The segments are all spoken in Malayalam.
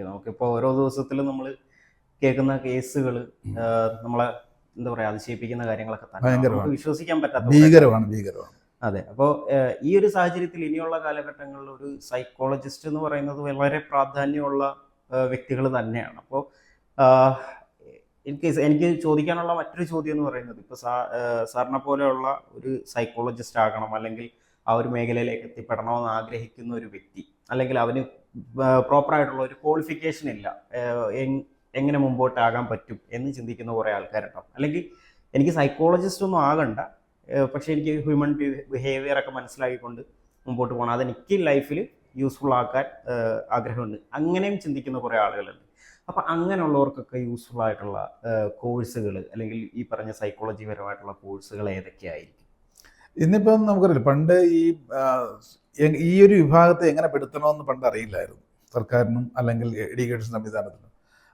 ഓക്കെ നമുക്കിപ്പോൾ ഓരോ ദിവസത്തിലും നമ്മൾ കേൾക്കുന്ന കേസുകൾ നമ്മളെ എന്താ പറയുക അതിശയിപ്പിക്കുന്ന കാര്യങ്ങളൊക്കെ തന്നെ. നമുക്ക് വിശ്വസിക്കാൻ പറ്റാത്ത ഭീകരമാണ് ഭീകരമാണ്. അതെ അപ്പോൾ ഈ ഒരു സാഹചര്യത്തിൽ ഇനിയുള്ള കാലഘട്ടങ്ങളിൽ ഒരു സൈക്കോളജിസ്റ്റ് എന്ന് പറയുന്നത് വളരെ പ്രാധാന്യമുള്ള വ്യക്തികൾ തന്നെയാണ്. അപ്പോൾ എനിക്ക് എനിക്ക് ചോദിക്കാനുള്ള മറ്റൊരു ചോദ്യം എന്ന് പറയുന്നത് ഇപ്പോൾ സാ സാറിനെ പോലെയുള്ള ഒരു സൈക്കോളജിസ്റ്റ് ആകണം അല്ലെങ്കിൽ ആ ഒരു മേഖലയിലേക്ക് എത്തിപ്പെടണമെന്ന് ആഗ്രഹിക്കുന്ന ഒരു വ്യക്തി അല്ലെങ്കിൽ അവന് പ്രോപ്പറായിട്ടുള്ള ഒരു ക്വാളിഫിക്കേഷൻ ഇല്ല. എങ്ങനെ മുമ്പോട്ടാകാൻ പറ്റും എന്ന് ചിന്തിക്കുന്ന കുറേ ആൾക്കാരുണ്ടാവും. അല്ലെങ്കിൽ എനിക്ക് സൈക്കോളജിസ്റ്റ് ഒന്നും ആകണ്ട. പക്ഷെ എനിക്ക് ഹ്യൂമൻ ബിഹേവിയർ ഒക്കെ മനസ്സിലാക്കിക്കൊണ്ട് മുമ്പോട്ട് പോകണം. അതെനിക്ക് ലൈഫിൽ യൂസ്ഫുൾ ആക്കാൻ ആഗ്രഹമുണ്ട്. അങ്ങനെയും ചിന്തിക്കുന്ന കുറേ ആളുകളുണ്ട്. അപ്പം അങ്ങനെയുള്ളവർക്കൊക്കെ യൂസ്ഫുൾ ആയിട്ടുള്ള കോഴ്സുകൾ അല്ലെങ്കിൽ ഈ പറഞ്ഞ സൈക്കോളജി പരമായിട്ടുള്ള കോഴ്സുകൾ ഏതൊക്കെയായിരിക്കും? ഇന്നിപ്പം നമുക്കറിയില്ല. പണ്ട് ഈ ഈ ഒരു വിഭാഗത്തെ എങ്ങനെ പെടുത്തണമെന്ന് പണ്ട് അറിയില്ലായിരുന്നു. സർക്കാരിനും അല്ലെങ്കിൽ എഡ്യൂക്കേഷൻ സംവിധാനത്തിനും.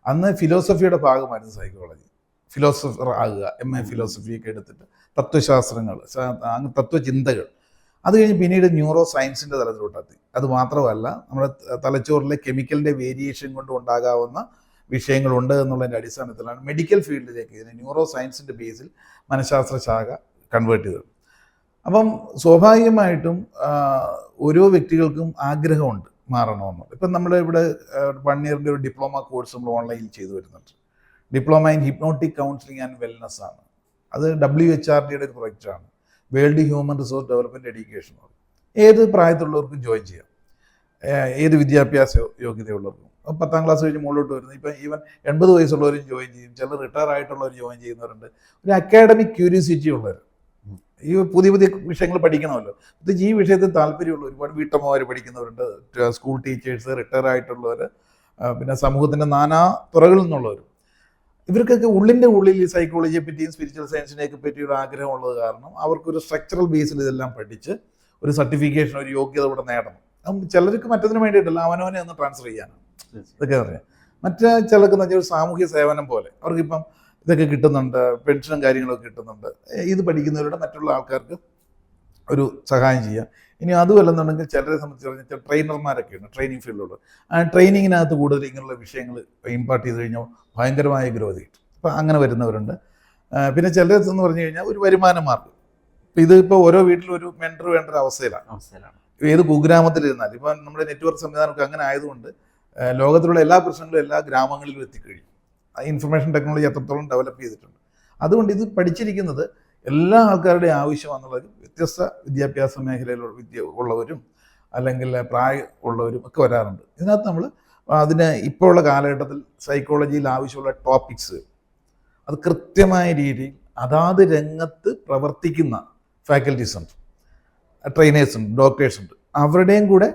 അന്ന് ഫിലോസഫിയുടെ ഭാഗമായിരുന്നു സൈക്കോളജി. ഫിലോസഫർ ആകുക എം എ ഫിലോസഫിയൊക്കെ എടുത്തിട്ട് തത്വശാസ്ത്രങ്ങൾ തത്വചിന്തകൾ. അത് കഴിഞ്ഞ് പിന്നീട് ന്യൂറോ സയൻസിന്റെ തലത്തിലോട്ടെത്തി അത് മാത്രമല്ല നമ്മുടെ തലച്ചോറിലെ കെമിക്കലിന്റെ വേരിയേഷൻ കൊണ്ട് ഉണ്ടാകാവുന്ന വിഷയങ്ങളുണ്ട് എന്നുള്ളതിന്റെ അടിസ്ഥാനത്തിലാണ് മെഡിക്കൽ ഫീൽഡിലേക്ക് ഇതിനെ ന്യൂറോ സയൻസിന്റെ ബേസിൽ മനഃശാസ്ത്ര ശാഖ കൺവേർട്ട് ചെയ്തത്. അപ്പം സ്വാഭാവികമായിട്ടും ഓരോ വ്യക്തികൾക്കും ആഗ്രഹമുണ്ട് മാറണമെന്ന്. ഇപ്പം നമ്മൾ ഇവിടെ വൺ ഇയറിന്റെ ഒരു ഡിപ്ലോമ കോഴ്സ് നമ്മൾ ഓൺലൈനിൽ ചെയ്തു വരുന്നുണ്ട്. Diploma in hypnotic counselling and wellness ആണ്. അത് ഡബ്ല്യു എച്ച് ആർ ഡിയുടെ ഒരു പ്രൊജക്റ്റാണ് world human resource development education ഏത് പ്രായത്തിലുള്ളവർക്കും ജോയിൻ ചെയ്യാം. ഏത് വിദ്യാഭ്യാസ യോഗ്യതയുള്ളവർക്കും. പത്താം ക്ലാസ് കഴിഞ്ഞ് മുകളിലോട്ട് വരുന്നത് ഇപ്പം ഈവൻ എൺപത് വയസ്സുള്ളവരും ജോയിൻ ചെയ്യും. ചിലർ റിട്ടയർ ആയിട്ടുള്ളവർ ജോയിൻ ചെയ്യുന്നവരുണ്ട്. ഒരു അക്കാഡമിക് ക്യൂരിയോസിറ്റി ഉള്ളവർ. ഈ പുതിയ പുതിയ വിഷയങ്ങൾ പഠിക്കണമല്ലോ. പ്രത്യേകിച്ച് ഈ വിഷയത്തിൽ താല്പര്യമുള്ള ഒരുപാട് വീട്ടമ്മമാർ പഠിക്കുന്നവരുണ്ട്. സ്കൂൾ ടീച്ചേഴ്സ് റിട്ടയർ ആയിട്ടുള്ളവർ പിന്നെ സമൂഹത്തിന്റെ നാനാ തുറകളിൽ നിന്നുള്ളവർ ഇവർക്കൊക്കെ ഉള്ളിന്റെ ഉള്ളിൽ ഈ സൈക്കോളജിയെ പറ്റിയും സ്പിരിച്വൽ സയൻസിനെയൊക്കെ പറ്റിയും ഒരു ആഗ്രഹമുള്ളത് കാരണം അവർക്കൊരു സ്ട്രക്ചറൽ ബേസിൽ ഇതെല്ലാം പഠിച്ച് ഒരു സർട്ടിഫിക്കേഷൻ ഒരു യോഗ്യത ഇവിടെ നേടണം. അപ്പം ചിലർക്ക് മറ്റതിന് വേണ്ടിയിട്ടല്ല അവനവനെ ഒന്ന് ട്രാൻസ്ഫർ ചെയ്യാനാണ്. ഇതൊക്കെ പറയാം. മറ്റേ ചിലർക്ക് എന്ന് വെച്ചാൽ ഒരു സാമൂഹ്യ സേവനം പോലെ. അവർക്കിപ്പം ഇതൊക്കെ കിട്ടുന്നുണ്ട് പെൻഷനും കാര്യങ്ങളൊക്കെ കിട്ടുന്നുണ്ട്. ഇത് പഠിക്കുന്നവരുടെ മറ്റുള്ള ആൾക്കാർക്ക് ഒരു സഹായം ചെയ്യാം. ഇനി അതുമല്ലെന്നുണ്ടെങ്കിൽ ചിലരെ സംബന്ധിച്ച് പറഞ്ഞാൽ ട്രെയിനർമാരൊക്കെയുണ്ട് ട്രെയിനിങ് ഫീൽഡിലുള്ള ആ ട്രെയിനിങ്ങിനകത്ത് കൂടുതൽ ഇങ്ങനെയുള്ള വിഷയങ്ങൾ ഇമ്പാർട്ട് ചെയ്ത് കഴിഞ്ഞാൽ ഭയങ്കരമായ ഗ്രോത്ത് കിട്ടും. അപ്പം അങ്ങനെ വരുന്നവരുണ്ട്. പിന്നെ ചിലർ എന്ന് പറഞ്ഞു കഴിഞ്ഞാൽ ഒരു വരുമാന മാർഗം ഇപ്പം ഇത് ഇപ്പോൾ ഓരോ വീട്ടിലും ഒരു മെന്റർ വേണ്ട ഒരു അവസ്ഥയിലാണ്. അവസ്ഥയിലാണ്. ഏത് കുഗ്രാമത്തിലിരുന്നാൽ ഇപ്പം നമ്മുടെ നെറ്റ്വർക്ക് സംവിധാനമൊക്കെ അങ്ങനെ ആയതുകൊണ്ട് ലോകത്തിലുള്ള എല്ലാ പ്രശ്നങ്ങളും എല്ലാ ഗ്രാമങ്ങളിലും എത്തിക്കഴിയും ആ ഇൻഫർമേഷൻ ടെക്നോളജി അത്രത്തോളം ഡെവലപ്പ് ചെയ്തിട്ടുണ്ട്. അതുകൊണ്ട് ഇത് പഠിച്ചിരിക്കുന്നത് എല്ലാ ആൾക്കാരുടെയും ആവശ്യമാണെന്നുള്ളത് വ്യത്യസ്ത വിദ്യാഭ്യാസ മേഖലയിലുള്ള വിദ്യ ഉള്ളവരും അല്ലെങ്കിൽ പ്രായം ഉള്ളവരും ഒക്കെ വരാറുണ്ട്. ഇതിനകത്ത് നമ്മൾ അതിന് ഇപ്പോഴുള്ള കാലഘട്ടത്തിൽ സൈക്കോളജിയിൽ ആവശ്യമുള്ള ടോപ്പിക്സ് അത് കൃത്യമായ രീതിയിൽ അതാത് രംഗത്ത് പ്രവർത്തിക്കുന്ന ഫാക്കൽറ്റീസ് ഉണ്ട്. ട്രെയിനേഴ്സ് ഉണ്ട് ഡോക്ടേഴ്സ് ഉണ്ട്. അവരുടെയും കൂടെ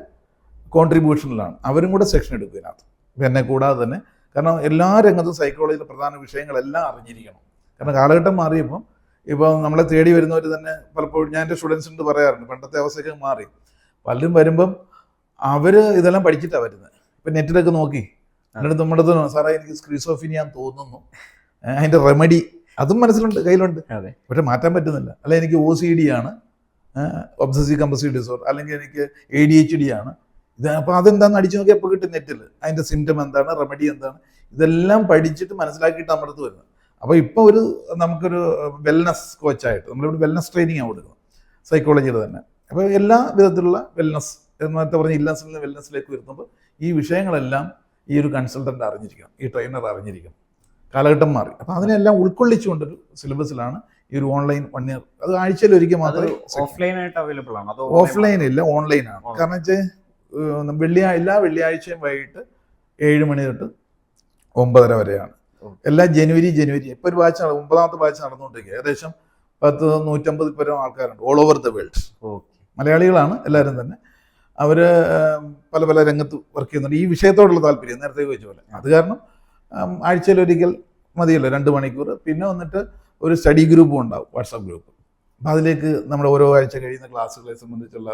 കോൺട്രിബ്യൂഷനിലാണ് അവരും കൂടെ സെക്ഷൻ എടുക്കും ഇതിനകത്ത്. എന്നെ കൂടാതെ തന്നെ കാരണം എല്ലാ രംഗത്തും സൈക്കോളജിയിലെ പ്രധാന വിഷയങ്ങളെല്ലാം അറിഞ്ഞിരിക്കണം. കാരണം കാലഘട്ടം മാറിയപ്പം ഇപ്പം നമ്മളെ തേടി വരുന്നവർ തന്നെ പലപ്പോഴും ഞാൻ എന്റെ സ്റ്റുഡൻസിനോട് പറയാറുണ്ട് പണ്ടത്തെ അവസ്ഥയൊക്കെ മാറി. പലരും വരുമ്പം അവർ ഇതെല്ലാം പഠിച്ചിട്ടാണ് വരുന്നത് ഇപ്പം നെറ്റിലൊക്കെ നോക്കി. എന്നിട്ട് നമ്മുടെ അടുത്ത് സാറേ എനിക്ക് സ്ക്രീസോഫിനിയാൻ തോന്നുന്നു. അതിന്റെ റെമഡി അതും മനസ്സിലുണ്ട് കയ്യിലുണ്ട്. അതെ. പക്ഷെ മാറ്റാൻ പറ്റുന്നില്ല. അല്ലെ എനിക്ക് ഒ സി ഡി ആണ്. ഒബ്സസീവ് കമ്പസീവ് ഡിസോർഡർ അല്ലെങ്കിൽ എനിക്ക് എ ഡി എച്ച് ഡി ആണ്. ഇത് അപ്പോൾ അതെന്താണെന്ന് അടിച്ചു നോക്കിയാൽ എപ്പോൾ കിട്ടും നെറ്റിൽ. അതിന്റെ സിംറ്റം എന്താണ്? റെമഡി എന്താണ്? ഇതെല്ലാം പഠിച്ചിട്ട് മനസ്സിലാക്കിയിട്ട് നമ്മുടെ അടുത്ത് വരുന്നത്. അപ്പോൾ ഇപ്പോൾ ഒരു നമുക്കൊരു വെൽനസ് കോച്ചായിട്ട് നമ്മളിവിടെ വെൽനസ് ട്രെയിനിങ് ആണ് കൊടുക്കുന്നത്. സൈക്കോളജിയിൽ തന്നെ. അപ്പോൾ എല്ലാ വിധത്തിലുള്ള വെൽനസ് നേരത്തെ പറഞ്ഞ ഇല്ലാസിൽ നിന്ന് വെൽനസ്സിലേക്ക് വരുത്തുമ്പോൾ ഈ വിഷയങ്ങളെല്ലാം ഈ ഒരു കൺസൾട്ടന്റ് അറിഞ്ഞിരിക്കണം. ഈ ട്രെയിനർ അറിഞ്ഞിരിക്കണം. കാലഘട്ടം മാറി. അപ്പോൾ അതിനെല്ലാം ഉൾക്കൊള്ളിച്ചുകൊണ്ടൊരു സിലബസിലാണ് ഈ ഒരു ഓൺലൈൻ വൺ ഇയർ അത് ആഴ്ചയിൽ ഒരിക്കൽ മാത്രമേ ഓഫ്ലൈൻ ആയിട്ട് അവൈലബിൾ ആണ്. ഓഫ്ലൈൻ ഇല്ല ഓൺലൈൻ ആണ്. കാരണം വെച്ചാൽ വെള്ളിയാഴ്ച എല്ലാ വെള്ളിയാഴ്ചയും വൈകിട്ട് ഏഴ് മണി തൊട്ട് ഒമ്പതര വരെയാണ്. എല്ലാ ജനുവരി ജനുവരി. ഇപ്പൊ ഒരു ബാച്ച് ഒമ്പതാമത്തെ ബാച്ച് നടന്നുകൊണ്ടിരിക്കുക ഏകദേശം പത്ത് നൂറ്റമ്പത് പരം ആൾക്കാരുണ്ട്. All over the world okay. മലയാളികളാണ് എല്ലാവരും തന്നെ. അവർ പല പല രംഗത്ത് വർക്ക് ചെയ്യുന്നുണ്ട്. ഈ വിഷയത്തോടുള്ള താല്പര്യം നേരത്തെ ചോദിച്ച പോലെ. അത് കാരണം ആഴ്ചയിലൊരിക്കൽ മതിയല്ലോ രണ്ട് മണിക്കൂർ പിന്നെ വന്നിട്ട് ഒരു സ്റ്റഡി ഗ്രൂപ്പും ഉണ്ടാവും വാട്സാപ്പ് ഗ്രൂപ്പ് അതിലേക്ക് നമ്മൾ ഓരോ ആഴ്ച കഴിയുന്ന ക്ലാസ്സുകളെ സംബന്ധിച്ചുള്ള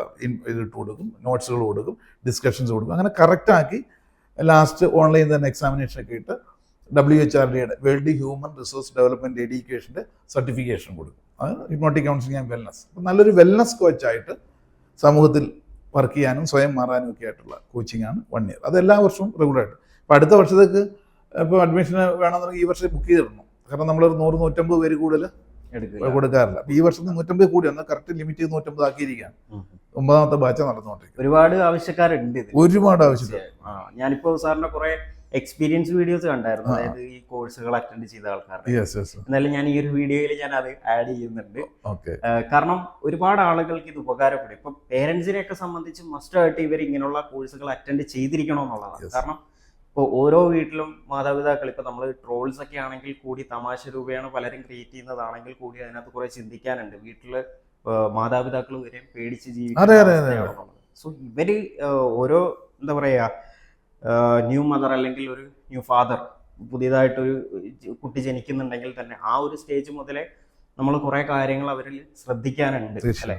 ഇത് കൊടുക്കും നോട്ട്സുകൾ കൊടുക്കും ഡിസ്കഷൻസ് കൊടുക്കും. അങ്ങനെ കറക്റ്റാക്കി ലാസ്റ്റ് ഓൺലൈൻ തന്നെ എക്സാമിനേഷൻ ഒക്കെ ഇട്ട് ഡബ്ല്യു എച്ച് ആർ ഡിയുടെ വേൾഡ് ഹ്യൂമൻ റിസോഴ്സ് ഡെവലപ്മെന്റ് എഡ്യൂക്കേഷന്റെ സർട്ടിഫിക്കേഷൻ കൊടുക്കും. അത് ഹിപ്നോട്ടിക് കൗൺസിലിംഗ് ആൻഡ് വെൽനസ് അപ്പം നല്ലൊരു വെൽനസ് കോച്ചായിട്ട് സമൂഹത്തിൽ വർക്ക് ചെയ്യാനും സ്വയം മാറാനും ഒക്കെ ആയിട്ടുള്ള കോച്ചിങ് ആണ് വൺ ഇയർ അത് എല്ലാ വർഷവും റെഗുലറായിട്ട് അപ്പം അടുത്ത വർഷത്തേക്ക് ഇപ്പോൾ അഡ്മിഷന് വേണമെന്നുണ്ടെങ്കിൽ ഈ വർഷം ബുക്ക് ചെയ്തിടണം. കാരണം നമ്മളൊരു നൂറ് നൂറ്റമ്പത് പേര് കൂടുതൽ കൊടുക്കാറില്ല. ഈ വർഷം നൂറ്റമ്പത് കൂടി ഒന്ന് കറക്റ്റ് ലിമിറ്റ് നൂറ്റമ്പത് ആക്കിയിരിക്കുകയാണ് ഒമ്പതാമത്തെ ബാച്ച് നടന്നുകൊണ്ടിരിക്കും ഒരുപാട് ആവശ്യക്കാരുണ്ട് ഒരുപാട് ആവശ്യക്കാർ. ഞാനിപ്പോ സാറിന്റെ കുറെ എക്സ്പീരിയൻസ് വീഡിയോസ് കണ്ടായിരുന്നു. അതായത് ഈ കോഴ്സുകൾ അറ്റൻഡ് ചെയ്ത ആൾക്കാർ എന്നാലും ഞാൻ ഈ ഒരു വീഡിയോയിൽ ഞാൻ അത് ആഡ് ചെയ്യുന്നുണ്ട്. കാരണം ഒരുപാട് ആളുകൾക്ക് ഇത് ഉപകാരപ്പെടും. ഇപ്പൊ പേരൻസിനെ ഒക്കെ സംബന്ധിച്ച് മസ്റ്റ് ആയിട്ട് ഇവർ ഇങ്ങനെയുള്ള കോഴ്സുകൾ അറ്റൻഡ് ചെയ്തിരിക്കണം എന്നുള്ളതാണ് കാരണം ഇപ്പോൾ ഓരോ വീട്ടിലും മാതാപിതാക്കൾ ഇപ്പൊ നമ്മൾ ട്രോൾസ് ഒക്കെ ആണെങ്കിൽ കൂടി തമാശ രൂപേണ പലരും ക്രിയേറ്റ് ചെയ്യുന്നതാണെങ്കിൽ കൂടി അതിനകത്ത് കുറെ ചിന്തിക്കാനുണ്ട് വീട്ടിൽ മാതാപിതാക്കൾ വരെ പേടിച്ച് അതെ. സോ ഇവർ ഓരോ എന്താ പറയാ ന്യൂ മദർ അല്ലെങ്കിൽ ഒരു ന്യൂ ഫാദർ പുതിയതായിട്ടൊരു കുട്ടി ജനിക്കുന്നുണ്ടെങ്കിൽ തന്നെ ആ ഒരു സ്റ്റേജ് മുതലേ നമ്മൾ കുറെ കാര്യങ്ങൾ അവരിൽ ശ്രദ്ധിക്കാനുണ്ട്. അല്ലെ?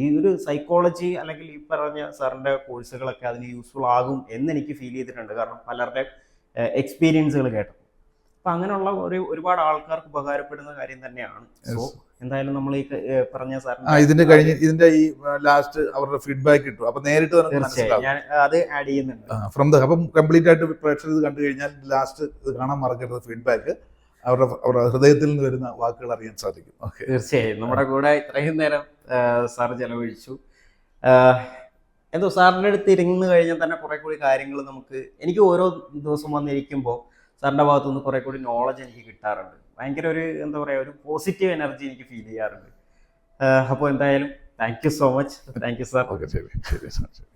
ഈ ഒരു സൈക്കോളജി അല്ലെങ്കിൽ ഈ പറഞ്ഞ സാറിന്റെ കോഴ്സുകളൊക്കെ അതിന് യൂസ്ഫുൾ ആകും എന്ന് എനിക്ക് ഫീൽ ചെയ്തിട്ടുണ്ട്. കാരണം പലരുടെ എക്സ്പീരിയൻസുകൾ കേട്ടു. അപ്പൊ അങ്ങനെയുള്ള ഒരു ഒരുപാട് ആൾക്കാർക്ക് ഉപകാരപ്പെടുന്ന കാര്യം തന്നെയാണ്. സോ എന്തായാലും നമ്മൾ ഈ പറഞ്ഞ സാറിന് സാറിന്റെ ഇതിന്റെ കഴിഞ്ഞ ഇതിന്റെ ഈ ലാസ്റ്റ് അവരുടെ ഫീഡ്ബാക്ക് കിട്ടും അപ്പൊ നേരിട്ട് തീർച്ചയായും. ഞാൻ അത് ആഡ് ചെയ്യുന്നുണ്ട്. ഫ്രം ദ അപ്പം കംപ്ലീറ്റ് ആയിട്ട് പ്രേക്ഷകർ ഇത് കണ്ടു കഴിഞ്ഞാൽ ലാസ്റ്റ് ഇത് കാണാൻ മറക്കരുത് ഫീഡ്ബാക്ക് അവരുടെ അവരുടെ ഹൃദയത്തിൽ നിന്ന് വരുന്ന വാക്കുകൾ അറിയാൻ സാധിക്കും. ഓക്കെ തീർച്ചയായും. നമ്മുടെ കൂടെ ഇത്രയും നേരം സാർ ചെലവഴിച്ചു. എന്തോ സാറിന്റെ അടുത്ത് ഇരുന്ന് കഴിഞ്ഞാൽ തന്നെ കുറെ കൂടി കാര്യങ്ങൾ നമുക്ക് എനിക്ക് ഓരോ ദിവസം വന്നിരിക്കുമ്പോൾ സാറിന്റെ ഭാഗത്തുനിന്ന് കുറെ കൂടി നോളജ് എനിക്ക് കിട്ടാറുണ്ട്. ഭയങ്കര ഒരു എന്താ പറയുക ഒരു പോസിറ്റീവ് എനർജി എനിക്ക് ഫീൽ ചെയ്യാറുണ്ട്. അപ്പോൾ എന്തായാലും thank you so much thank you sir okay ശരി ശരി ശരി.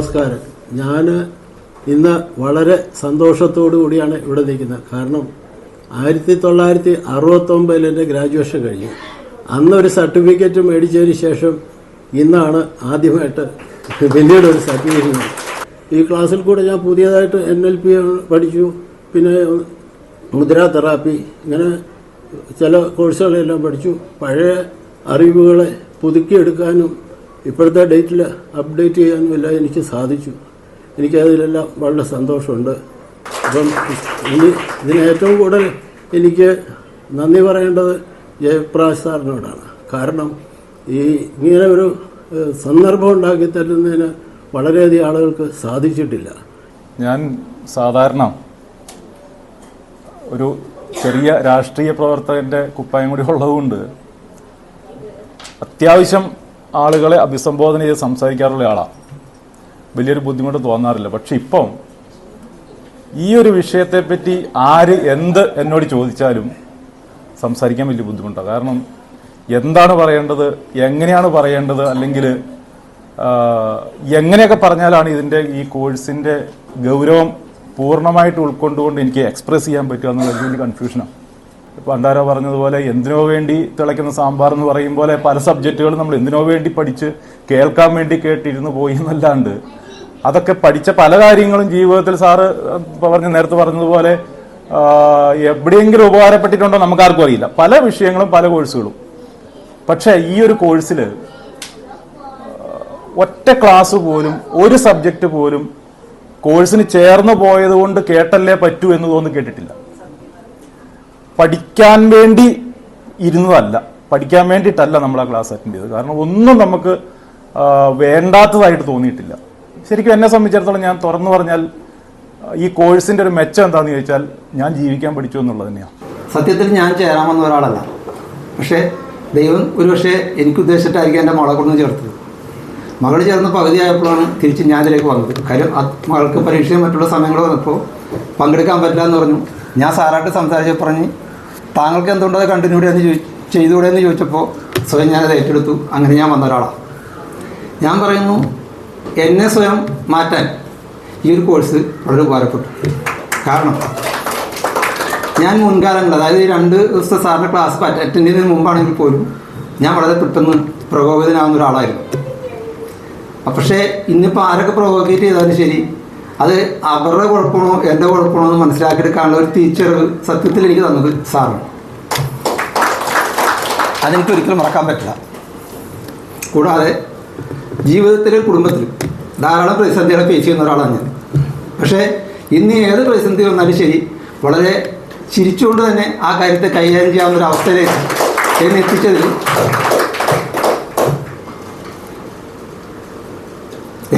നമസ്കാരം. ഞാൻ ഇന്ന് വളരെ സന്തോഷത്തോടു കൂടിയാണ് ഇവിടെ നിൽക്കുന്നത്. കാരണം ആയിരത്തി തൊള്ളായിരത്തി അറുപത്തൊമ്പതിൽ എന്റെ ഗ്രാജുവേഷൻ കഴിഞ്ഞു. അന്നൊരു സർട്ടിഫിക്കറ്റ് മേടിച്ചതിന് ശേഷം ഇന്നാണ് ആദ്യമായിട്ട് പിന്നീട് ഒരു സർട്ടിഫിക്കറ്റ് ഈ ക്ലാസ്സിൽ കൂടെ ഞാൻ പുതിയതായിട്ട് എൻ എൽ പി പഠിച്ചു. പിന്നെ മുദ്രാ തെറാപ്പി ഇങ്ങനെ ചില കോഴ്സുകളെല്ലാം പഠിച്ചു. പഴയ അറിവുകളെ പുതുക്കിയെടുക്കാനും ഇപ്പോഴത്തെ ഡേറ്റിൽ അപ്ഡേറ്റ് ചെയ്യാനും എല്ലാം എനിക്ക് സാധിച്ചു. എനിക്കതിലെല്ലാം വളരെ സന്തോഷമുണ്ട്. അപ്പം ഇനി ഇതിന് ഏറ്റവും കൂടുതൽ എനിക്ക് നന്ദി പറയേണ്ടത് ജയപ്രകാശ് സാറിനോടാണ് കാരണം ഈ ഇങ്ങനെ ഒരു സന്ദർഭം ഉണ്ടാക്കി തരുന്നതിന് വളരെയധികം ആളുകൾക്ക് സാധിച്ചിട്ടില്ല. ഞാൻ സാധാരണ ഒരു ചെറിയ രാഷ്ട്രീയ പ്രവർത്തകന്റെ കുപ്പായം കൂടി ഉള്ളതുകൊണ്ട് അത്യാവശ്യം ആളുകളെ അഭിസംബോധന ചെയ്ത് സംസാരിക്കാറുള്ള ആളാണ് വലിയൊരു ബുദ്ധിമുട്ട് തോന്നാറില്ല. പക്ഷെ ഇപ്പം ഈ ഒരു വിഷയത്തെ പറ്റി ആര് എന്ത് എന്നോട് ചോദിച്ചാലും സംസാരിക്കാൻ വലിയ ബുദ്ധിമുട്ടാണ് കാരണം എന്താണ് പറയേണ്ടത് എങ്ങനെയാണ് പറയേണ്ടത് അല്ലെങ്കിൽ എങ്ങനെയൊക്കെ പറഞ്ഞാലാണ് ഇതിന്റെ ഈ കോഴ്സിന്റെ ഗൗരവം പൂർണമായിട്ട് ഉൾക്കൊണ്ടുകൊണ്ട് എനിക്ക് എക്സ്പ്രസ് ചെയ്യാൻ പറ്റുക എന്നുള്ള വലിയ കൺഫ്യൂഷനാണ് പണ്ടാരോ പറഞ്ഞതുപോലെ എന്തിനോ വേണ്ടി തിളയ്ക്കുന്ന സാമ്പാർ എന്ന് പറയും പോലെ പല സബ്ജക്റ്റുകളും നമ്മൾ എന്തിനോ വേണ്ടി പഠിച്ച് കേൾക്കാൻ വേണ്ടി കേട്ടിരുന്നു പോയി എന്നല്ലാണ്ട്. അതൊക്കെ പഠിച്ച പല കാര്യങ്ങളും ജീവിതത്തിൽ സാറ് പറഞ്ഞ നേരത്തെ പറഞ്ഞതുപോലെ എവിടെയെങ്കിലും ഉപകാരപ്പെട്ടിട്ടുണ്ടോ നമുക്ക് ആർക്കും അറിയില്ല. പല വിഷയങ്ങളും പല കോഴ്സുകളും. പക്ഷേ ഈ ഒരു കോഴ്സിൽ ഒറ്റ ക്ലാസ് പോലും ഒരു സബ്ജക്റ്റ് പോലും കോഴ്സിന് ചേർന്ന് പോയത് കൊണ്ട് കേട്ടല്ലേ പറ്റൂ എന്ന് തോന്നുന്നു കേട്ടിട്ടില്ല. പഠിക്കാൻ വേണ്ടി ഇരുന്നതല്ല. പഠിക്കാൻ വേണ്ടിയിട്ടല്ല നമ്മൾ ആ ക്ലാസ് അറ്റൻഡ് ചെയ്തത്. കാരണം ഒന്നും നമുക്ക് വേണ്ടാത്തതായിട്ട് തോന്നിയിട്ടില്ല. ശരിക്കും എന്നെ സംബന്ധിച്ചിടത്തോളം ഞാൻ തുറന്നു പറഞ്ഞാൽ ഈ കോഴ്സിന്റെ ഒരു മെച്ചം എന്താണെന്ന് ചോദിച്ചാൽ ഞാൻ ജീവിക്കാൻ പഠിച്ചു എന്നുള്ളത് തന്നെയാണ്. സത്യത്തിൽ ഞാൻ ചേരാമെന്ന ഒരാളല്ല. പക്ഷേ ദൈവം ഒരു പക്ഷേ എനിക്ക് ഉദ്ദേശിച്ചിട്ടായിരിക്കും എന്റെ മകളെ കൊണ്ടു ചേർത്തത്. മകൾ ചേർന്ന് പകുതിയായപ്പോഴാണ് തിരിച്ച് ഞാൻ ഇതിലേക്ക് വന്നത്. കാര്യം മകൾക്ക് പരീക്ഷയും മറ്റുള്ള സമയങ്ങൾ വന്നപ്പോൾ പങ്കെടുക്കാൻ പറ്റില്ല എന്ന് പറഞ്ഞു. ഞാൻ സാറായിട്ട് സംസാരിച്ച് പറഞ്ഞ് താങ്കൾക്ക് എന്തുകൊണ്ടത് കണ്ടിന്യൂ എന്ന് ചോദി ചെയ്തുകൂടെ എന്ന് ചോദിച്ചപ്പോൾ സ്വയം ഞാനത് ഏറ്റെടുത്തു. അങ്ങനെ ഞാൻ വന്ന ഒരാളാണ് ഞാൻ പറയുന്നു എന്നെ സ്വയം മാറ്റാൻ ഈ ഒരു കോഴ്സ് വളരെ ഉപകാരപ്പെട്ടു. കാരണം ഞാൻ മുൻകാലങ്ങൾ അതായത് രണ്ട് ദിവസത്തെ സാറിന്റെ ക്ലാസ് അറ്റൻഡ് ചെയ്യുന്നതിന് മുമ്പാണെങ്കിൽ പോലും ഞാൻ വളരെ പെട്ടെന്ന് പ്രകോപിതനാകുന്ന ഒരാളായിരുന്നു. പക്ഷേ ഇന്നിപ്പോൾ ആരൊക്കെ പ്രൊവോക്കേറ്റ് ചെയ്താലും ശരി അത് അവരുടെ കുഴപ്പമാണോ എന്റെ കുഴപ്പമാണോ എന്ന് മനസ്സിലാക്കിയെടുക്കാനുള്ള ഒരു തിരിച്ചറിവ് സത്യത്തിൽ എനിക്ക് തന്നത് സാറാണ്. അതെനിക്ക് ഒരിക്കലും മറക്കാൻ പറ്റില്ല. കൂടാതെ ജീവിതത്തിലും കുടുംബത്തിലും ധാരാളം പ്രതിസന്ധികളെ ഫേസ് ചെയ്യുന്ന ഒരാളാണ് ഞാൻ. പക്ഷേ ഇന്ന് ഏത് പ്രതിസന്ധി വന്നാലും ശരി വളരെ ചിരിച്ചുകൊണ്ട് തന്നെ ആ കാര്യത്തെ കൈകാര്യം ചെയ്യാവുന്ന ഒരു അവസ്ഥയിലേക്ക് എന്നെ എത്തിച്ചതിൽ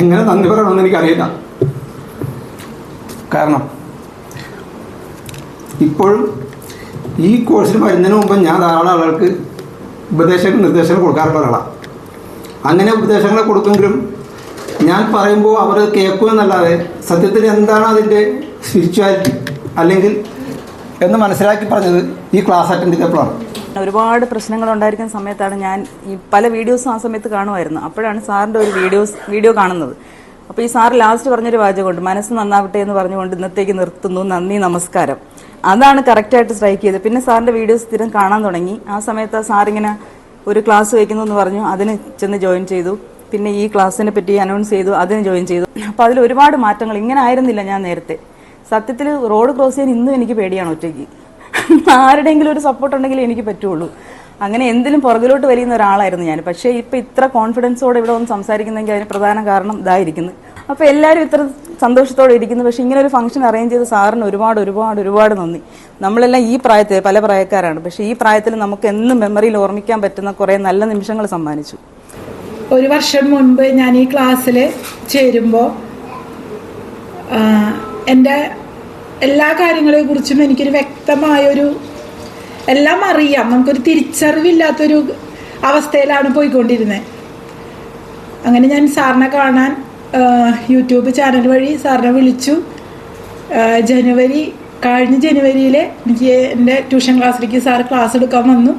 എങ്ങനെ നന്ദി പറയണമെന്ന് എനിക്കറിയില്ല. കാരണം ഇപ്പോഴും ഈ കോഴ്സിന് വരുന്നതിന് മുമ്പ് ഞാൻ ധാരാളം ആളുകൾക്ക് ഉപദേശങ്ങൾ നിർദ്ദേശങ്ങൾ കൊടുക്കാറുള്ള ഒരാളാണ് അങ്ങനെ ഉപദേശങ്ങൾ കൊടുക്കുമെങ്കിലും ഞാൻ പറയുമ്പോൾ അവർ കേൾക്കുമെന്നല്ലാതെ സത്യത്തിൽ എന്താണ് അതിന്റെ സ്പിരിച്വാലിറ്റി അല്ലെങ്കിൽ എന്ന് മനസ്സിലാക്കി പറഞ്ഞത് ഈ ക്ലാസ് അറ്റൻഡ് ചെയ്തപ്പോഴാണ് ഒരുപാട് പ്രശ്നങ്ങൾ ഉണ്ടായിരിക്കുന്ന സമയത്താണ് ഞാൻ ഈ പല വീഡിയോസും ആ സമയത്ത് കാണുമായിരുന്നു. അപ്പോഴാണ് സാറിന്റെ ഒരു വീഡിയോസ് വീഡിയോ കാണുന്നത്. അപ്പോൾ ഈ സാർ ലാസ്റ്റ് പറഞ്ഞൊരു വാചകമുണ്ട് മനസ്സ് നന്നാവട്ടെ എന്ന് പറഞ്ഞുകൊണ്ട് ഇന്നത്തേക്ക് നിർത്തുന്നു. നന്ദി നമസ്കാരം. അതാണ് കറക്റ്റായിട്ട് സ്ട്രൈക്ക് ചെയ്തത്. പിന്നെ സാറിന്റെ വീഡിയോസ് സ്ഥിരം കാണാൻ തുടങ്ങി. ആ സമയത്ത് സാറിങ്ങനെ ഒരു ക്ലാസ് വയ്ക്കുന്നു എന്ന് പറഞ്ഞു. അതിന് ചെന്ന് ജോയിൻ ചെയ്തു. പിന്നെ ഈ ക്ലാസ്സിനെ പറ്റി അനൗൺസ് ചെയ്തു. അതിന് ജോയിൻ ചെയ്തു. അപ്പോൾ അതിൽ ഒരുപാട് മാറ്റങ്ങൾ. ഇങ്ങനെ ആയിരുന്നില്ല ഞാൻ നേരത്തെ. സത്യത്തിൽ റോഡ് ക്രോസ് ചെയ്യാൻ ഇന്നും എനിക്ക് പേടിയാണ് ഒറ്റയ്ക്ക്. ആരുടെയെങ്കിലും ഒരു സപ്പോർട്ട് ഉണ്ടെങ്കിൽ എനിക്ക് പറ്റുള്ളൂ. അങ്ങനെ എന്തിനും പുറകിലോട്ട് വലിയുന്ന ഒരാളായിരുന്നു ഞാൻ. പക്ഷേ ഇപ്പം ഇത്ര കോൺഫിഡൻസോടെ ഇവിടെ വന്ന് സംസാരിക്കുന്നെങ്കിൽ അതിന് പ്രധാന കാരണം ഇതായിരിക്കുന്നു. അപ്പോൾ എല്ലാവരും ഇത്ര സന്തോഷത്തോടെ ഇരിക്കുന്നു. പക്ഷേ ഇങ്ങനെ ഒരു ഫംഗ്ഷൻ അറേഞ്ച് ചെയ്ത് സാറിന് ഒരുപാട് ഒരുപാട് ഒരുപാട് നന്ദി. നമ്മളെല്ലാം ഈ പ്രായത്തെ പല പ്രായക്കാരാണ്. പക്ഷേ ഈ പ്രായത്തിൽ നമുക്ക് എന്നും മെമ്മറിയിൽ ഓർമ്മിക്കാൻ പറ്റുന്ന കുറേ നല്ല നിമിഷങ്ങൾ സമ്മാനിച്ചു. ഒരു വർഷം മുൻപ് ഞാൻ ഈ ക്ലാസ്സിൽ ചേരുമ്പോൾ എന്റെ എല്ലാ കാര്യങ്ങളെക്കുറിച്ചും എനിക്കൊരു വ്യക്തമായൊരു എല്ലാം അറിയാം. നമുക്കൊരു തിരിച്ചറിവില്ലാത്തൊരു അവസ്ഥയിലാണ് പോയിക്കൊണ്ടിരുന്നത്. അങ്ങനെ ഞാൻ സാറിനെ കാണാൻ യൂട്യൂബ് ചാനൽ വഴി സാറിനെ വിളിച്ചു. ജനുവരി കഴിഞ്ഞ ജനുവരിയിലെ എനിക്ക് എന്റെ ട്യൂഷൻ ക്ലാസ്സിലേക്ക് സാർ ക്ലാസ് എടുക്കാൻ വന്നു.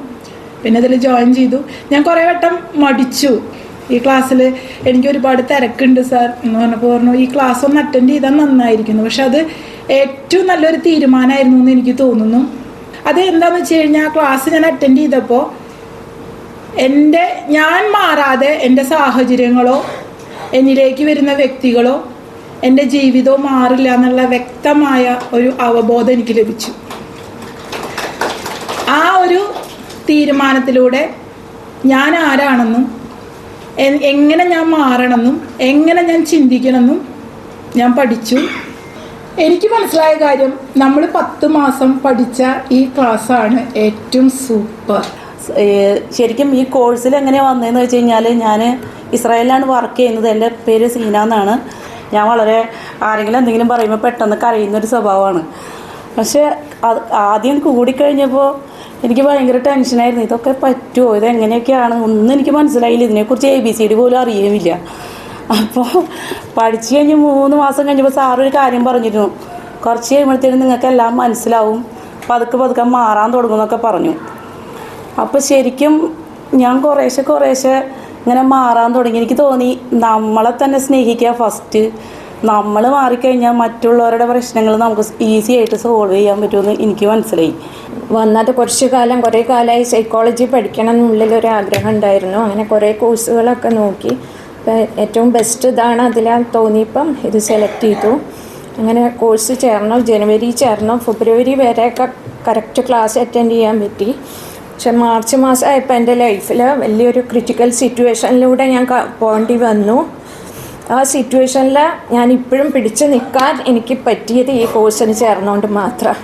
പിന്നെ അതിൽ ജോയിൻ ചെയ്തു. ഞാൻ കുറേ വട്ടം മടിച്ചു. ഈ ക്ലാസ്സിൽ എനിക്ക് ഒരുപാട് തിരക്കുണ്ട് സാർ എന്ന് പറഞ്ഞപ്പോൾ പറഞ്ഞു ഈ ക്ലാസ് ഒന്ന് അറ്റൻഡ് ചെയ്താൽ നന്നായിരിക്കുന്നു. പക്ഷെ അത് ഏറ്റവും നല്ലൊരു തീരുമാനമായിരുന്നു എന്ന് എനിക്ക് തോന്നുന്നു. അത് എന്താണെന്ന് വെച്ച് കഴിഞ്ഞാൽ ക്ലാസ് ഞാൻ അറ്റൻഡ് ചെയ്തപ്പോൾ എന്റെ ഞാൻ മാറാതെ എന്റെ സാഹചര്യങ്ങളോ എന്നിലേക്ക് വരുന്ന വ്യക്തികളോ എന്റെ ജീവിതവും മാറില്ല എന്നുള്ള വ്യക്തമായ ഒരു അവബോധം എനിക്ക് ലഭിച്ചു. ആ ഒരു തീരുമാനത്തിലൂടെ ഞാൻ ആരാണെന്നും എങ്ങനെ ഞാൻ മാറണമെന്നും എങ്ങനെ ഞാൻ ചിന്തിക്കണമെന്നും ഞാൻ പഠിച്ചു. എനിക്ക് മനസ്സിലായ കാര്യം നമ്മൾ പത്ത് മാസം പഠിച്ച ഈ ക്ലാസ്സാണ് ഏറ്റവും സൂപ്പർ. ശരിക്കും ഈ കോഴ്സിൽ എങ്ങനെ വന്നതെന്ന് വെച്ച് കഴിഞ്ഞാൽ ഞാൻ ഇസ്രായേലിലാണ് വർക്ക് ചെയ്യുന്നത്. എന്റെ പേര് സീന എന്നാണ്. ഞാൻ വളരെ ആരെങ്കിലും എന്തെങ്കിലും പറയുമ്പോൾ പെട്ടെന്ന് കരയുന്നൊരു സ്വഭാവമാണ്. പക്ഷേ അത് ആദ്യം കൂടിക്കഴിഞ്ഞപ്പോൾ എനിക്ക് ഭയങ്കര ടെൻഷനായിരുന്നു ഇതൊക്കെ പറ്റുമോ ഇതെങ്ങനെയൊക്കെയാണ്? ഒന്നും എനിക്ക് മനസ്സിലായില്ല. ഇതിനെക്കുറിച്ച് എ ബി സി ഡി പോലും അറിയുമില്ല അപ്പോൾ പഠിച്ചു കഴിഞ്ഞ് മൂന്ന് മാസം കഴിഞ്ഞപ്പോൾ സാറൊരു കാര്യം പറഞ്ഞിരുന്നു. കുറച്ച് കഴിയുമ്പോഴത്തേനും നിങ്ങൾക്ക് എല്ലാം മനസ്സിലാവും. പതുക്കെ പതുക്കെ മാറാൻ തുടങ്ങുമെന്നൊക്കെ പറഞ്ഞു. അപ്പോൾ ശരിക്കും ഞാൻ കുറേശ്ശെ കുറേശ്ശെ ഇങ്ങനെ മാറാൻ തുടങ്ങി. എനിക്ക് തോന്നി നമ്മളെ തന്നെ സ്നേഹിക്കുക ഫസ്റ്റ് നമ്മൾ മാറിക്കഴിഞ്ഞാൽ മറ്റുള്ളവരുടെ പ്രശ്നങ്ങൾ നമുക്ക് ഈസി ആയിട്ട് സോൾവ് ചെയ്യാൻ പറ്റുമെന്ന് എനിക്ക് മനസ്സിലായി. വന്നത് കുറച്ച് കാലം കുറേ കാലമായി സൈക്കോളജി പഠിക്കണം എന്നുള്ളിൽ ഒരു ആഗ്രഹം ഉണ്ടായിരുന്നു. അങ്ങനെ കുറേ കോഴ്സുകളൊക്കെ നോക്കി. ഏറ്റവും ബെസ്റ്റ് ഇതാണ് അതിലാ തോന്നിയപ്പം ഇത് സെലക്ട് ചെയ്തു. അങ്ങനെ കോഴ്സ് ചേർന്നു. ജനുവരി ചേർന്നു. ഫെബ്രുവരി വരെയൊക്കെ കറക്റ്റ് ക്ലാസ് അറ്റൻഡ് ചെയ്യാൻ പറ്റി. പക്ഷെ മാർച്ച് മാസമായപ്പോൾ എന്റെ ലൈഫിൽ വലിയൊരു ക്രിറ്റിക്കൽ സിറ്റുവേഷനിലൂടെ ഞാൻ പോകേണ്ടി വന്നു. ആ സിറ്റുവേഷനിൽ ഞാൻ ഇപ്പോഴും പിടിച്ചു നിൽക്കാൻ എനിക്ക് പറ്റിയത് ഈ കോഴ്സിന് ചേർന്നുകൊണ്ട് മാത്രം.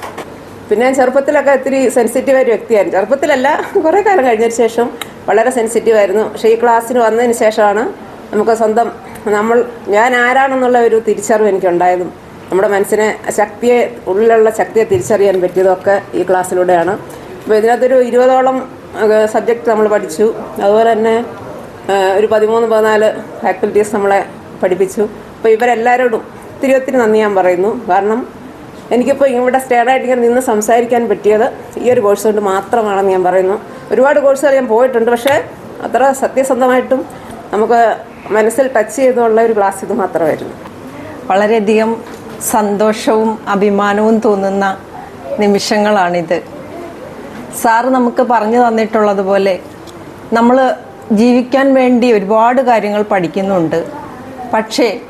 പിന്നെ ഞാൻ ചെറുപ്പത്തിലൊക്കെ ഒത്തിരി സെൻസിറ്റീവ് ആയ വ്യക്തിയായിരുന്നു. ചെറുപ്പത്തിലല്ല കുറേ കാലം കഴിഞ്ഞതിന് ശേഷം വളരെ സെൻസിറ്റീവ് ആയിരുന്നു. പക്ഷേ ഈ ക്ലാസ്സിന് വന്നതിന് ശേഷമാണ് നമുക്ക് സ്വന്തം നമ്മൾ ഞാൻ ആരാണെന്നുള്ള ഒരു തിരിച്ചറിവ് എനിക്കുണ്ടായതും. നമ്മുടെ മനസ്സിനെ ശക്തിയെ ഉള്ളിലുള്ള ശക്തിയെ തിരിച്ചറിയാൻ പറ്റിയതൊക്കെ ഈ ക്ലാസ്സിലൂടെയാണ് അപ്പോൾ ഇതിനകത്തൊരു ഇരുപതോളം സബ്ജക്റ്റ് നമ്മൾ പഠിച്ചു. അതുപോലെ തന്നെ ഒരു പതിമൂന്ന് പതിനാല് ഫാക്കൽറ്റീസ് നമ്മളെ പഠിപ്പിച്ചു. അപ്പോൾ ഇവരെല്ലാവരോടും ഒത്തിരി ഒത്തിരി നന്ദി ഞാൻ പറയുന്നു. കാരണം എനിക്കിപ്പോൾ ഇവിടെ സ്റ്റേഡായിട്ട് ഇങ്ങനെ നിന്ന് സംസാരിക്കാൻ പറ്റിയത് ഈ ഒരു കോഴ്സ് കൊണ്ട് മാത്രമാണെന്ന് ഞാൻ പറയുന്നു. ഒരുപാട് കോഴ്സുകൾ ഞാൻ പോയിട്ടുണ്ട്. പക്ഷേ അത്ര സത്യസന്ധമായിട്ടും നമുക്ക് മനസ്സിൽ ടച്ച് ചെയ്തുള്ള ഒരു ക്ലാസ് ഇത് മാത്രമായിരുന്നു. വളരെയധികം സന്തോഷവും അഭിമാനവും തോന്നുന്ന നിമിഷങ്ങളാണിത്. സാറ് നമുക്ക് പറഞ്ഞു തന്നിട്ടുള്ളതുപോലെ നമ്മൾ ജീവിക്കാൻ വേണ്ടി ഒരുപാട് കാര്യങ്ങൾ പഠിക്കുന്നുണ്ട്. പക്ഷേ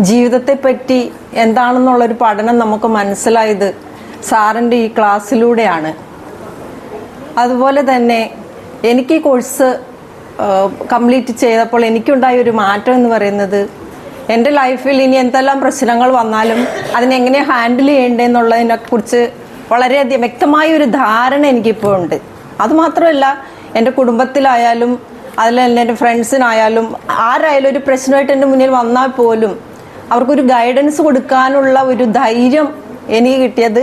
ജീവിതത്തെപ്പറ്റി എന്താണെന്നുള്ളൊരു പഠനം നമുക്ക് മനസ്സിലായത് സാറിന്റെ ഈ ക്ലാസ്സിലൂടെയാണ്. അതുപോലെ തന്നെ എനിക്ക് കോഴ്സ് കംപ്ലീറ്റ് ചെയ്തപ്പോൾ എനിക്കുണ്ടായ ഒരു മാറ്റം എന്ന് പറയുന്നത് എന്റെ ലൈഫിൽ ഇനി എന്തെല്ലാം പ്രശ്നങ്ങൾ വന്നാലും അതിനെങ്ങനെ ഹാൻഡിൽ ചെയ്യേണ്ടതെന്നുള്ളതിനെ കുറിച്ച് വളരെയധികം വ്യക്തമായ ഒരു ധാരണ എനിക്കിപ്പോൾ ഉണ്ട് അതുമാത്രമല്ല എന്റെ കുടുംബത്തിലായാലും അതിൽ എന്റെ ഫ്രണ്ട്സിനായാലും ആരായാലും ഒരു പ്രശ്നമായിട്ട് എന്റെ മുന്നിൽ വന്നാൽ പോലും അവർക്കൊരു ഗൈഡൻസ് കൊടുക്കാനുള്ള ഒരു ധൈര്യം എനിക്ക് കിട്ടിയത്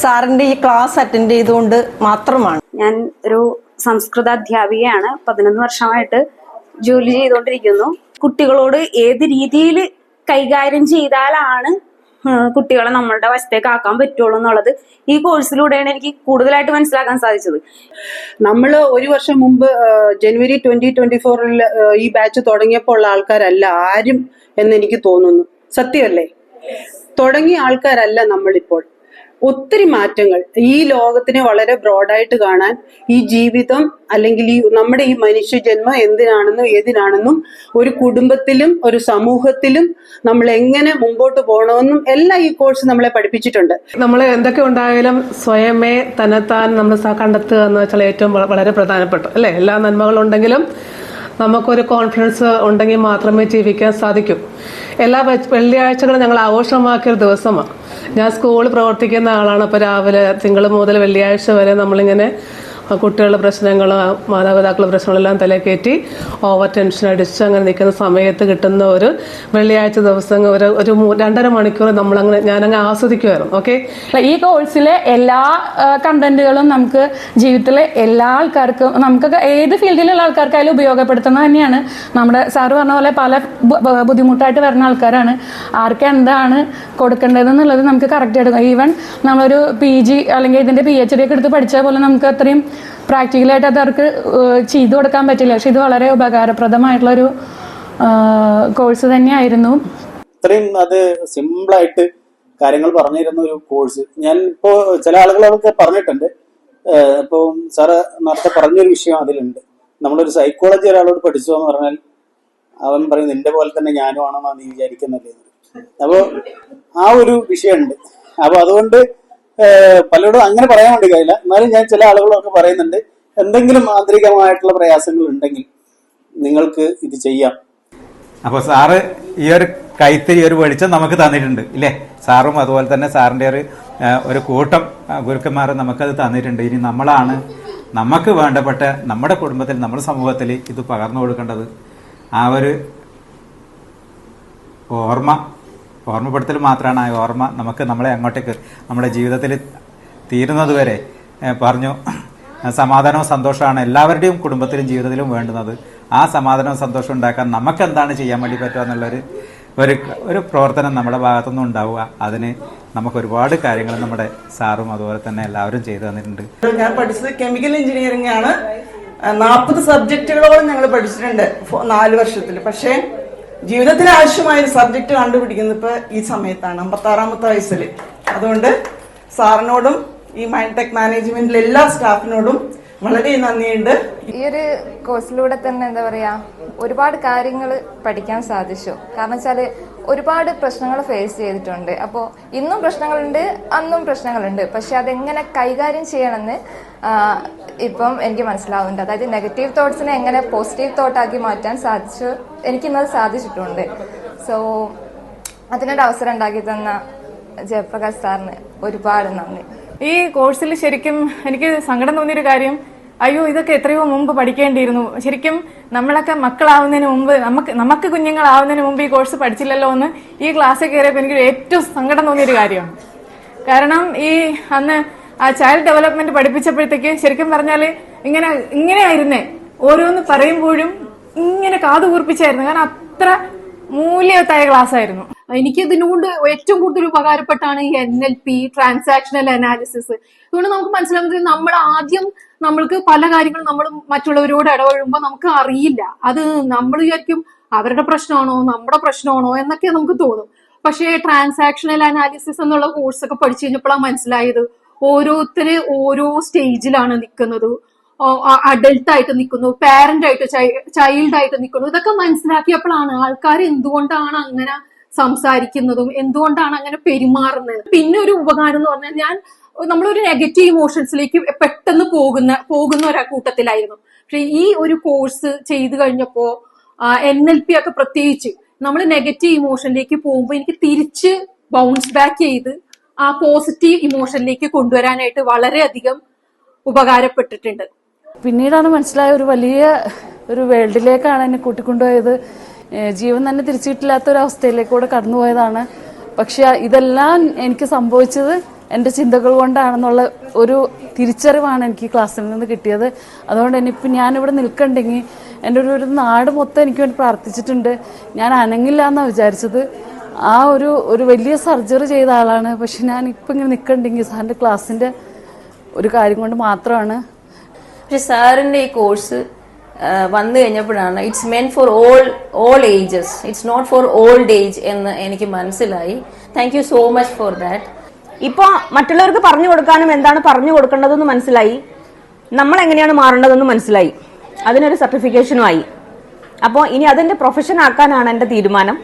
സാറിന്റെ ഈ ക്ലാസ് അറ്റൻഡ് ചെയ്തുകൊണ്ട് മാത്രമാണ്. ഞാൻ ഒരു സംസ്കൃത അധ്യാപികയാണ്. പതിനൊന്ന് വർഷമായിട്ട് ജോലി ചെയ്തുകൊണ്ടിരിക്കുന്നു. കുട്ടികളോട് ഏത് രീതിയിൽ കൈകാര്യം ചെയ്താലാണ് കുട്ടികളെ നമ്മളുടെ വശത്തേക്ക് ആക്കാൻ പറ്റുള്ളൂ എന്നുള്ളത് ഈ കോഴ്സിലൂടെയാണ് എനിക്ക് കൂടുതലായിട്ട് മനസ്സിലാക്കാൻ സാധിച്ചത്. നമ്മൾ ഒരു വർഷം മുമ്പ് ജനുവരി ട്വന്റി ട്വന്റി ഫോറിൽ ഈ ബാച്ച് തുടങ്ങിയപ്പോൾ ഉള്ള ആൾക്കാരല്ല ആരും എന്ന് എനിക്ക് തോന്നുന്നു. സത്യമല്ലേ? തുടങ്ങിയ ആൾക്കാരല്ല നമ്മളിപ്പോൾ. ഒത്തിരി മാറ്റങ്ങൾ ഈ ലോകത്തിനെ വളരെ ബ്രോഡായിട്ട് കാണാൻ ഈ ജീവിതം അല്ലെങ്കിൽ ഈ നമ്മുടെ ഈ മനുഷ്യജന്മം എന്തിനാണെന്നും ഏതിനാണെന്നും ഒരു കുടുംബത്തിലും ഒരു സമൂഹത്തിലും നമ്മൾ എങ്ങനെ മുമ്പോട്ട് പോകണമെന്നും എല്ലാം ഈ കോഴ്സ് നമ്മളെ പഠിപ്പിച്ചിട്ടുണ്ട്. നമ്മൾ എന്തൊക്കെ ഉണ്ടായാലും സ്വയമേ തന്നെത്താൻ നമ്മൾ കണ്ടെത്തുക എന്ന് വെച്ചാൽ ഏറ്റവും വളരെ പ്രധാനപ്പെട്ട. അല്ലേ? എല്ലാ നന്മകളുണ്ടെങ്കിലും നമുക്കൊരു കോൺഫിഡൻസ് ഉണ്ടെങ്കിൽ മാത്രമേ ജീവിക്കാൻ സാധിക്കൂ. എല്ലാ വെള്ളിയാഴ്ചകളും ഞങ്ങൾ ആഘോഷമാക്കിയ ഒരു ദിവസമാണ് ഞാൻ സ്കൂളിൽ പ്രവർത്തിക്കുന്ന ആളാണ്. അപ്പോൾ രാവിലെ തിങ്കൾ മുതൽ വെള്ളിയാഴ്ച വരെ നമ്മളിങ്ങനെ കുട്ടികളുടെ പ്രശ്നങ്ങൾ മാതാപിതാക്കളുടെ പ്രശ്നങ്ങളെല്ലാം തലക്കേറ്റി ഓവർ ടെൻഷൻ അടിച്ച് അങ്ങനെ നിൽക്കുന്ന സമയത്ത് കിട്ടുന്ന ഒരു വെള്ളിയാഴ്ച ദിവസം ഒരു ഒരു രണ്ടര മണിക്കൂർ നമ്മളങ്ങനെ ഞാനങ്ങ് ആസ്വദിക്കുമായിരുന്നു. ഓക്കെ ഈ കോഴ്സിലെ എല്ലാ കണ്ടന്റുകളും നമുക്ക് ജീവിതത്തിലെ എല്ലാ ആൾക്കാർക്കും നമുക്ക് ഏത് ഫീൽഡിലുള്ള ആൾക്കാർക്കായാലും ഉപയോഗപ്പെടുത്തുന്നത് തന്നെയാണ്. നമ്മുടെ സാറ് പറഞ്ഞ പോലെ പല ബുദ്ധിമുട്ടായിട്ട് വരുന്ന ആൾക്കാരാണ്. ആർക്ക് എന്താണ് കൊടുക്കേണ്ടതെന്നുള്ളത് നമുക്ക് കറക്റ്റ് എടുക്കാം ഈവൻ നമ്മളൊരു പി ജി അല്ലെങ്കിൽ ഇതിന്റെ പി എച്ച് ഡി ഒക്കെ എടുത്ത് പഠിച്ചാൽ പോലെ നമുക്ക് അത്രയും പ്രാക്ടിക്കലായിട്ട് അത് അവർക്ക് ചെയ്തു കൊടുക്കാൻ പറ്റില്ല. പക്ഷെ ഇത് വളരെ ഉപകാരപ്രദമായിട്ടുള്ളൊരു കോഴ്സ് തന്നെയായിരുന്നു. ഇത്രയും അത് സിമ്പിളായിട്ട് കാര്യങ്ങൾ പറഞ്ഞിരുന്ന ഒരു കോഴ്സ് ഞാൻ ഇപ്പോ ചില ആളുകളൊക്കെ പറഞ്ഞിട്ടുണ്ട്. ഇപ്പോൾ ഇപ്പോ സാറ് നേരത്തെ പറഞ്ഞൊരു വിഷയം അതിലുണ്ട്. നമ്മളൊരു സൈക്കോളജി ഒരാളോട് പഠിച്ചു എന്ന് പറഞ്ഞാൽ അവൻ പറയും നിന്റെ പോലെ തന്നെ ഞാനും ആണെന്നാണ് നീ വിചാരിക്കുന്നത് അപ്പോൾ ആ ഒരു വിഷയമുണ്ട്. അപ്പോൾ അതുകൊണ്ട് പലരോടും അങ്ങനെ പറയാൻ വേണ്ടി കഴിയില്ല. എന്നാലും ഞാൻ ചില ആളുകളൊക്കെ പറയുന്നുണ്ട്. എന്തെങ്കിലും ആന്തരികമായിട്ടുള്ള പ്രയാസങ്ങൾ ഉണ്ടെങ്കിൽ നിങ്ങൾക്ക് ഇത് ചെയ്യാം. അപ്പോൾ സാറ് ഈ ഒരു കൈത്തിരി ഒരു വെളിച്ചം നമുക്ക് തന്നിട്ടുണ്ട് ഇല്ലേ? സാറും അതുപോലെ തന്നെ സാറിന്റെ ഒരു ഒരു കൂട്ടം ഗുരുക്കന്മാർ നമുക്കത് തന്നിട്ടുണ്ട്. ഇനി നമ്മളാണ് നമുക്ക് വേണ്ടപ്പെട്ട നമ്മുടെ കുടുംബത്തിൽ നമ്മുടെ സമൂഹത്തിൽ ഇത് പകർന്നു കൊടുക്കേണ്ടത്. ആ ഒരു ഓർമ്മ ഓർമ്മപ്പെടുത്തൽ മാത്രമാണ് ആ ഓർമ്മ നമുക്ക് നമ്മളെ അങ്ങോട്ടേക്ക് നമ്മുടെ ജീവിതത്തിൽ തീരുന്നത് വരെ പറഞ്ഞു. സമാധാനവും സന്തോഷമാണ് എല്ലാവരുടെയും കുടുംബത്തിലും ജീവിതത്തിലും വേണ്ടുന്നത്. ആ സമാധാനവും സന്തോഷം ഉണ്ടാക്കാൻ നമുക്ക് എന്താണ് ചെയ്യാൻ വേണ്ടി പറ്റുക എന്നുള്ളൊരു ഒരു ഒരു പ്രവർത്തനം നമ്മുടെ ഭാഗത്തുനിന്നും ഉണ്ടാവുക. അതിന് നമുക്ക് ഒരുപാട് കാര്യങ്ങൾ നമ്മുടെ സാറും അതുപോലെ തന്നെ എല്ലാവരും ചെയ്തു തന്നിട്ടുണ്ട്. ഞാൻ പഠിച്ചത് കെമിക്കൽ എഞ്ചിനീയറിംഗ് ആണ്. നാൽപ്പത് സബ്ജക്റ്റുകളോളം ഞങ്ങൾ പഠിച്ചിട്ടുണ്ട് നാല് വർഷത്തിൽ. പക്ഷേ ജീവിതത്തിന് ആവശ്യമായ ഒരു സബ്ജക്റ്റ് കണ്ടുപിടിക്കുന്നത് ഇപ്പൊ ഈ സമയത്താണ്. അമ്പത്താറാമത്തെ വയസ്സിൽ. അതുകൊണ്ട് സാറിനോടും ഈ മൈൻഡ് ടെക് മാനേജ്മെന്റിലെ എല്ലാ സ്റ്റാഫിനോടും വളരെ നന്ദിയുണ്ട്. ഈ ഒരു കോഴ്സിലൂടെ തന്നെ എന്താ പറയാ ഒരുപാട് കാര്യങ്ങൾ പഠിക്കാൻ സാധിച്ചു. കാരണം വെച്ചാൽ ഒരുപാട് പ്രശ്നങ്ങൾ ഫേസ് ചെയ്തിട്ടുണ്ട്. അപ്പോൾ ഇന്നും പ്രശ്നങ്ങളുണ്ട് അന്നും പ്രശ്നങ്ങളുണ്ട്. പക്ഷെ അതെങ്ങനെ കൈകാര്യം ചെയ്യണമെന്ന് ഇപ്പം എനിക്ക് മനസ്സിലാവുന്നുണ്ട്. അതായത് നെഗറ്റീവ് തോട്ട്സിനെ എങ്ങനെ പോസിറ്റീവ് തോട്ടാക്കി മാറ്റാൻ സാധിച്ചു എനിക്കിന്നത് സാധിച്ചിട്ടുണ്ട്. സോ അതിനൊരു അവസരം ഉണ്ടാക്കി തന്ന ജയപ്രകാശ് സാറിന് ഒരുപാട് നന്ദി. ഈ കോഴ്സിൽ ശരിക്കും എനിക്ക് സങ്കടം തോന്നിയൊരു കാര്യം അയ്യോ ഇതൊക്കെ എത്രയോ മുമ്പ് പഠിക്കേണ്ടിയിരുന്നു. ശരിക്കും നമ്മളൊക്കെ മക്കളാവുന്നതിന് മുമ്പ് നമുക്ക് നമുക്ക് കുഞ്ഞുങ്ങളാവുന്നതിന് മുമ്പ് ഈ കോഴ്സ് പഠിച്ചില്ലല്ലോ എന്ന് ഈ ക്ലാസ്സിൽ കയറിയപ്പോൾ എനിക്ക് ഏറ്റവും സങ്കടം തോന്നിയൊരു കാര്യമാണ് കാരണം ഈ അന്ന് ആ ചൈൽഡ് ഡെവലപ്മെന്റ് പഠിപ്പിച്ചപ്പോഴത്തേക്ക് ശരിക്കും പറഞ്ഞാൽ ഇങ്ങനെ ഇങ്ങനെയായിരുന്നേ. ഓരോന്ന് പറയുമ്പോഴും ഇങ്ങനെ കാതു കൂർപ്പിച്ചായിരുന്നു കാരണം അത്ര മൂല്യവത്തായ ക്ലാസ് ആയിരുന്നു. എനിക്ക് ഇതിനുകൊണ്ട് ഏറ്റവും കൂടുതൽ ഉപകാരപ്പെട്ടാണ് ഈ N L P transactional analysis അതുകൊണ്ട് നമുക്ക് മനസ്സിലാവുന്നത് നമ്മൾ ആദ്യം നമ്മൾക്ക് പല കാര്യങ്ങളും നമ്മൾ മറ്റുള്ളവരോട് ഇടപഴകുമ്പോൾ നമുക്ക് അറിയില്ല. അത് നമ്മൾ വിചാരിക്കും അവരുടെ പ്രശ്നമാണോ നമ്മുടെ പ്രശ്നമാണോ എന്നൊക്കെ നമുക്ക് തോന്നും. പക്ഷേ ട്രാൻസാക്ഷണൽ അനാലിസിസ് എന്നുള്ള കോഴ്സ് ഒക്കെ പഠിച്ചു കഴിഞ്ഞപ്പോഴാണ് മനസ്സിലായത് ഓരോരുത്തര് ഓരോ സ്റ്റേജിലാണ് നിൽക്കുന്നത് അഡൽട്ട് ആയിട്ട് നിൽക്കുന്നു പാരന്റ് ആയിട്ട് ചൈൽഡ് ആയിട്ട് നിൽക്കുന്നു ഇതൊക്കെ മനസ്സിലാക്കിയപ്പോഴാണ് ആൾക്കാർ എന്തുകൊണ്ടാണ് അങ്ങനെ സംസാരിക്കുന്നതും എന്തുകൊണ്ടാണ് അങ്ങനെ പെരുമാറുന്നത്? പിന്നെ ഒരു ഉപകാരം എന്ന് പറഞ്ഞാൽ ഞാൻ നമ്മളൊരു നെഗറ്റീവ് ഇമോഷൻസിലേക്ക് പെട്ടെന്ന് പോകുന്ന പോകുന്ന ഒരു കൂട്ടത്തിലായിരുന്നു. പക്ഷെ ഈ ഒരു കോഴ്സ് ചെയ്തു കഴിഞ്ഞപ്പോ എൻ എൽ പി ഒക്കെ പ്രത്യേകിച്ച് നമ്മൾ നെഗറ്റീവ് ഇമോഷനിലേക്ക് പോകുമ്പോൾ എനിക്ക് തിരിച്ച് ബൗൺസ് ബാക്ക് ചെയ്ത് ആ പോസിറ്റീവ് ഇമോഷനിലേക്ക് കൊണ്ടുവരാനായിട്ട് വളരെയധികം ഉപകാരപ്പെട്ടിട്ടുണ്ട്. പിന്നീടാണ് മനസ്സിലായ ഒരു വലിയ ഒരു വേൾഡിലേക്കാണ് എന്നെ കൂട്ടിക്കൊണ്ടുപോയത്. ജീവൻ തന്നെ തിരിച്ചു കിട്ടില്ലാത്ത ഒരു അവസ്ഥയിലേക്കൂടെ കടന്നുപോയതാണ്. പക്ഷെ ഇതെല്ലാം എനിക്ക് സംഭവിച്ചത് എന്റെ ചിന്തകൾ കൊണ്ടാണെന്നുള്ള ഒരു തിരിച്ചറിവാണ് എനിക്ക് ക്ലാസ്സിൽ നിന്ന് കിട്ടിയത്. അതുകൊണ്ട് തന്നെ ഇപ്പം ഞാനിവിടെ നിൽക്കണ്ടെങ്കിൽ എന്റെ ഒരു ഒരു നാട് മൊത്തം എനിക്ക് വേണ്ടി പ്രാർത്ഥിച്ചിട്ടുണ്ട്. ഞാൻ അനങ്ങില്ല എന്നാണ് വിചാരിച്ചത്. ആ ഒരു ഒരു വലിയ സർജറി ചെയ്ത ആളാണ്. പക്ഷെ ഞാൻ ഇപ്പം ഇങ്ങനെ നിൽക്കണ്ടെങ്കിൽ സാറിന്റെ ക്ലാസ്സിന്റെ ഒരു കാര്യം കൊണ്ട് മാത്രമാണ്. പക്ഷെ സാറിന്റെ ഈ കോഴ്സ് വന്നു കഴിഞ്ഞപ്പോഴാണ് it's meant for all all ages it's not for old age എന്ന് എനിക്ക് മനസ്സിലായി. Thank you so much for that ഇപ്പൊ മറ്റുള്ളവർക്ക് പറഞ്ഞു കൊടുക്കാനും എന്താണ് പറഞ്ഞു കൊടുക്കേണ്ടതെന്ന് മനസ്സിലായി. നമ്മൾ എങ്ങനെയാണ് മാറേണ്ടതെന്ന് മനസ്സിലായി. അതിനൊരു സർട്ടിഫിക്കേഷനും ആയി. അപ്പോൾ ഇനി അതെന്റെ പ്രൊഫഷൻ ആക്കാനാണ് എന്റെ തീരുമാനം.